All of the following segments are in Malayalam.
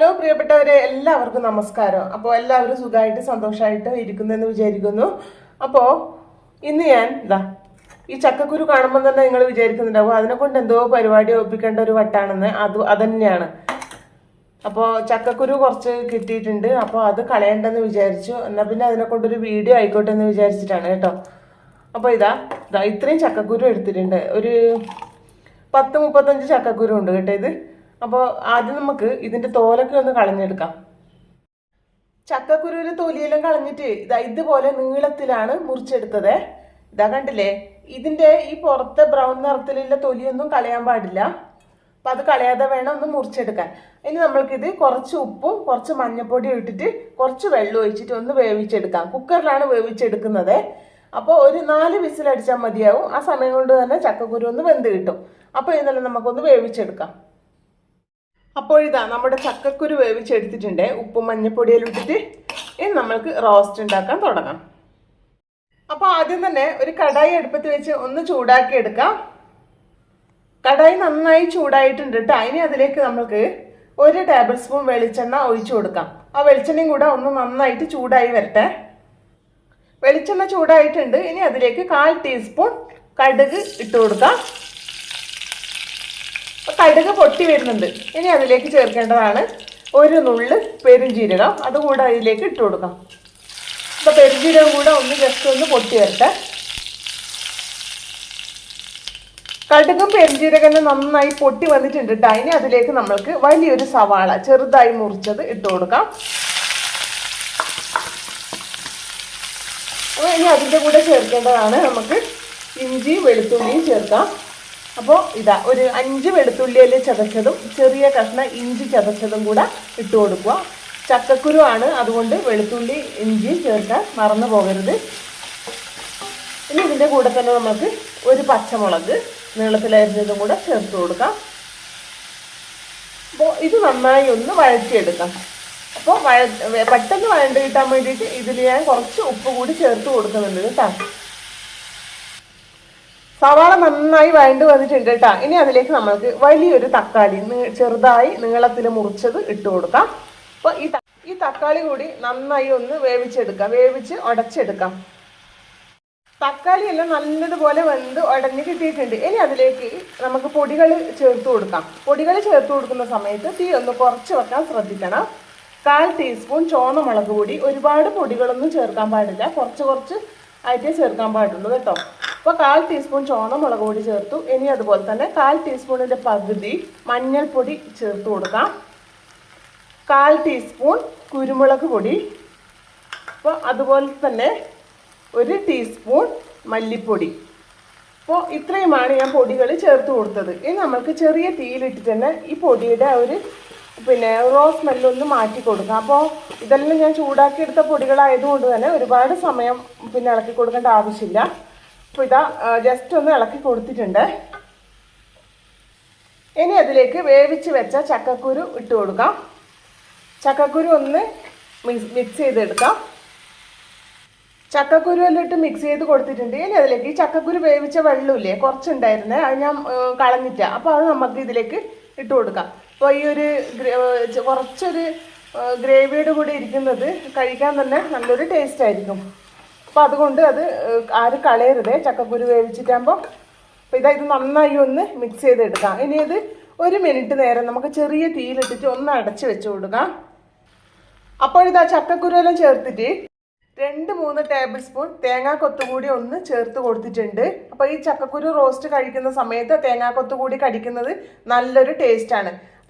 ഹലോ പ്രിയപ്പെട്ടവരെ എല്ലാവർക്കും നമസ്കാരം. അപ്പോൾ എല്ലാവരും സുഖമായിട്ട് സന്തോഷമായിട്ട് ഇരിക്കുന്നെന്ന് വിചാരിക്കുന്നു. അപ്പോൾ ഇന്ന് ഞാൻ ഇതാ ഈ ചക്കക്കുരു കാണുമ്പോൾ തന്നെ നിങ്ങൾ വിചാരിക്കുന്നുണ്ടാവും അതിനെ കൊണ്ട് എന്തോ പരിപാടി ഒപ്പിക്കേണ്ട ഒരു വട്ടാണെന്ന്. അത് അതന്നെയാണ്. അപ്പോൾ ചക്കക്കുരു കുറച്ച് കിട്ടിയിട്ടുണ്ട്. അപ്പോൾ അത് കളയണ്ടെന്ന് വിചാരിച്ചു. എന്നാൽ പിന്നെ അതിനെ കൊണ്ടൊരു വീഡിയോ ആയിക്കോട്ടെ എന്ന് വിചാരിച്ചിട്ടാണ് കേട്ടോ. അപ്പോൾ ഇതാ ഇതാ ഇത്രയും ചക്കക്കുരു എടുത്തിട്ടുണ്ട്. ഒരു പത്ത് മുപ്പത്തഞ്ച് ചക്കക്കുരു ഉണ്ട് കേട്ടോ ഇത്. അപ്പോൾ ആദ്യം നമുക്ക് ഇതിന്റെ തോലൊക്കെ ഒന്ന് കളഞ്ഞെടുക്കാം. ചക്കക്കുരുവിൽ തൊലിയെല്ലാം കളഞ്ഞിട്ട് ഇതാ ഇതുപോലെ നീളത്തിലാണ് മുറിച്ചെടുത്തത്. ഇതാ കണ്ടില്ലേ? ഇതിന്റെ ഈ പുറത്തെ ബ്രൗൺ നിറത്തിലുള്ള തൊലിയൊന്നും കളയാൻ പാടില്ല. അപ്പം അത് കളയാതെ വേണം ഒന്ന് മുറിച്ചെടുക്കാൻ. ഇനി നമ്മൾക്കിത് കുറച്ച് ഉപ്പും കുറച്ച് മഞ്ഞപ്പൊടിയും ഇട്ടിട്ട് കുറച്ച് വെള്ളം ഒഴിച്ചിട്ട് ഒന്ന് വേവിച്ചെടുക്കാം. കുക്കറിലാണ് വേവിച്ചെടുക്കുന്നത്. അപ്പോൾ ഒരു നാല് വിസിലടിച്ചാൽ മതിയാവും. ആ സമയം കൊണ്ട് തന്നെ ചക്കക്കുരു ഒന്ന് വെന്ത് കിട്ടും. അപ്പോൾ ഇന്നലെ നമുക്കൊന്ന് വേവിച്ചെടുക്കാം. അപ്പോൾ ഇതാ നമ്മുടെ ചക്കക്കുരു വേവിച്ചെടുത്തിട്ടുണ്ട്. ഉപ്പും മഞ്ഞപ്പൊടിയിലിട്ടിട്ട് ഇനി നമ്മൾക്ക് റോസ്റ്റ് ഉണ്ടാക്കാൻ തുടങ്ങാം. അപ്പോൾ ആദ്യം തന്നെ ഒരു കടായി അടുപ്പത്ത് വെച്ച് ഒന്ന് ചൂടാക്കി എടുക്കാം. കടായി നന്നായി ചൂടായിട്ടുണ്ട് കേട്ടോ. ഇനി അതിലേക്ക് നമുക്ക് ഒരു ടേബിൾ സ്പൂൺ വെളിച്ചെണ്ണ ഒഴിച്ചു കൊടുക്കാം. ആ വെളിച്ചെണ്ണയും കൂടെ ഒന്ന് നന്നായിട്ട് ചൂടായി വരട്ടെ. വെളിച്ചെണ്ണ ചൂടായിട്ടുണ്ട്. ഇനി അതിലേക്ക് കാൽ ടീസ്പൂൺ കടുക് ഇട്ട് കൊടുക്കാം. കടുക് പൊട്ടി വരുന്നുണ്ട്. ഇനി അതിലേക്ക് ചേർക്കേണ്ടതാണ് ഒരു നുള്ള് പെരുംജീരകം. അതുകൂടെ അതിലേക്ക് ഇട്ട് കൊടുക്കാം. അപ്പോൾ പെരുംജീരകം കൂടെ ഒന്ന് ജസ്റ്റ് ഒന്ന് പൊട്ടി വരട്ടെ. കടുകും പെരുംജീരകം നന്നായി പൊട്ടി വന്നിട്ടുണ്ട് കേട്ടോ ഇനി അതിലേക്ക് നമ്മൾക്ക് വലിയൊരു സവാള ചെറുതായി മുറിച്ചത് ഇട്ട് കൊടുക്കാം. അപ്പോൾ ഇനി അതിന്റെ കൂടെ ചേർക്കേണ്ടതാണ് നമുക്ക് ഇഞ്ചി വെളുത്തുള്ളിയും ചേർക്കാം. അപ്പോൾ ഇതാ ഒരു അഞ്ച് വെളുത്തുള്ളിയിൽ ചതച്ചതും ചെറിയ കഷ്ണം ഇഞ്ചി ചതച്ചതും കൂടെ ഇട്ട് കൊടുക്കുക. ചക്കക്കുരു ആണ് അതുകൊണ്ട് വെളുത്തുള്ളി ഇഞ്ചി ചേർക്കാൻ മറന്നു പോകരുത്. ഇനി ഇതിന്റെ കൂടെ തന്നെ നമുക്ക് ഒരു പച്ചമുളക് നീളത്തിലരിഞ്ഞതും കൂടെ ചേർത്ത് കൊടുക്കാം. അപ്പോൾ ഇത് നന്നായി ഒന്ന് വഴറ്റിയെടുക്കാം. അപ്പോൾ വഴ പെട്ടെന്ന് വഴണ്ട് കിട്ടാൻ വേണ്ടിയിട്ട് ഇതിൽ ഞാൻ കുറച്ച് ഉപ്പ് കൂടി ചേർത്ത് കൊടുക്കുന്നുണ്ട് കേട്ടോ. സവാള നന്നായി വഴണ്ട് വന്നിട്ടുണ്ട് കേട്ടോ ഇനി അതിലേക്ക് നമ്മൾക്ക് വലിയൊരു തക്കാളി ചെറുതായി നീളത്തിൽ മുറിച്ചത് ഇട്ട് കൊടുക്കാം. അപ്പോൾ ഈ ഈ തക്കാളി കൂടി നന്നായി ഒന്ന് വേവിച്ചെടുക്കാം. വേവിച്ച് ഉടച്ചെടുക്കാം തക്കാളി എല്ലാം നല്ലതുപോലെ വെന്ത് ഉടഞ്ഞ് കിട്ടിയിട്ടുണ്ട്. ഇനി അതിലേക്ക് നമുക്ക് പൊടികൾ ചേർത്ത് കൊടുക്കാം. പൊടികൾ ചേർത്ത് കൊടുക്കുന്ന സമയത്ത് തീ ഒന്ന് കുറച്ച് വെക്കാൻ ശ്രദ്ധിക്കണം. കാൽ ടീസ്പൂൺ ചോന്ന മുളക് പൊടി. ഒരുപാട് പൊടികളൊന്നും ചേർക്കാൻ പാടില്ല. കുറച്ച് കുറച്ച് ആയിട്ടേ ചേർക്കാൻ പാടുള്ളൂ കേട്ടോ. അപ്പോൾ കാൽ ടീസ്പൂൺ ചുവന്ന മുളക് പൊടി ചേർത്തു. ഇനി അതുപോലെ തന്നെ കാൽ ടീസ്പൂണിന്റെ പകുതി മഞ്ഞൾപ്പൊടി ചേർത്ത് കൊടുക്കാം. കാൽ ടീസ്പൂൺ കുരുമുളക് പൊടി. അപ്പോൾ അതുപോലെ തന്നെ ഒരു ടീസ്പൂൺ മല്ലിപ്പൊടി. അപ്പോൾ ഇത്രയുമാണ് ഞാൻ പൊടികൾ ചേർത്ത് കൊടുത്തത്. ഇനി നമുക്ക് ചെറിയ തീയിലിട്ടിട്ട് തന്നെ ഈ പൊടിയുടെ ഒരു പിന്നെ റോ സ്മെല്ലൊന്ന് മാറ്റി കൊടുക്കാം. അപ്പോൾ ഇതെല്ലാം ഞാൻ ചൂടാക്കി എടുത്ത പൊടികളായതുകൊണ്ട് തന്നെ ഒരുപാട് സമയം പിന്നെ ഇളക്കി കൊടുക്കേണ്ട ആവശ്യമില്ല. അപ്പോൾ ഇതാ ജസ്റ്റ് ഒന്ന് ഇളക്കി കൊടുത്തിട്ടുണ്ട്. ഇനി അതിലേക്ക് വേവിച്ച് വെച്ച ചക്കക്കുരു ഇട്ട് കൊടുക്കാം. ചക്കക്കുരു ഒന്ന് മിക്സ് മിക്സ് ചെയ്തെടുക്കാം. ഇട്ട് മിക്സ് ചെയ്ത് കൊടുത്തിട്ടുണ്ട്. ഇനി അതിലേക്ക് ഈ ചക്കക്കുരു വേവിച്ച വെള്ളമില്ലേ കുറച്ചുണ്ടായിരുന്നേ അത് ഞാൻ കളഞ്ഞിട്ട. അപ്പോൾ അത് നമുക്ക് ഇതിലേക്ക് ഇട്ട് കൊടുക്കാം. അപ്പോൾ ഈ ഒരു കുറച്ചൊരു ഗ്രേവിയോട് കൂടി ഇരിക്കുന്നത് കഴിക്കാൻ തന്നെ നല്ലൊരു ടേസ്റ്റ് ആയിരിക്കും. അപ്പോൾ അതുകൊണ്ട് അത് ആര് കളയരുതേ. ചക്കക്കുരു വേവിച്ചിട്ടാകുമ്പോൾ അപ്പോൾ ഇതാ ഇത് നന്നായി ഒന്ന് മിക്സ് ചെയ്തെടുക്കാം. ഇനി ഇത് ഒരു മിനിറ്റ് നേരം നമുക്ക് ചെറിയ തീയിലിട്ടിട്ട് ഒന്ന് അടച്ച് വെച്ച് കൊടുക്കാം. അപ്പോൾ ഇതാ ചക്കക്കുരു എല്ലാം ചേർത്തിട്ട് രണ്ട് മൂന്ന് ടേബിൾ സ്പൂൺ തേങ്ങാക്കൊത്ത് കൂടി ഒന്ന് ചേർത്ത് കൊടുത്തിട്ടുണ്ട്. അപ്പോൾ ഈ ചക്കക്കുരു റോസ്റ്റ് കഴിക്കുന്ന സമയത്ത് തേങ്ങാക്കൊത്ത് കൂടി കടിക്കുന്നത് നല്ലൊരു ടേസ്റ്റ്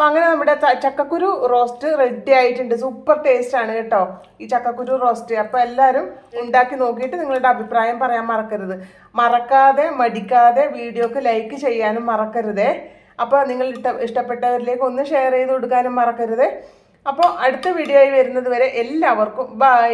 ആണ് അപ്പോൾ അങ്ങനെ നമ്മുടെ ചക്കക്കുരു റോസ്റ്റ് റെഡി ആയിട്ടുണ്ട്. സൂപ്പർ ടേസ്റ്റ് ആണ് കേട്ടോ. ഈ ചക്കക്കുരു റോസ്റ്റ് അപ്പോൾ എല്ലാവരും ഉണ്ടാക്കി നോക്കിയിട്ട് നിങ്ങളുടെ അഭിപ്രായം പറയാൻ മറക്കരുത്. മറക്കാതെ മടിക്കാതെ വീഡിയോക്ക് ലൈക്ക് ചെയ്യാനും മറക്കരുതേ. അപ്പോൾ നിങ്ങൾ ഇഷ്ട ഇഷ്ടപ്പെട്ടവരിലേക്ക് ഒന്ന് ഷെയർ ചെയ്ത് കൊടുക്കാനും മറക്കരുത്. അപ്പോൾ അടുത്ത വീഡിയോ ആയി വരുന്നത് വരെ എല്ലാവർക്കും ബൈ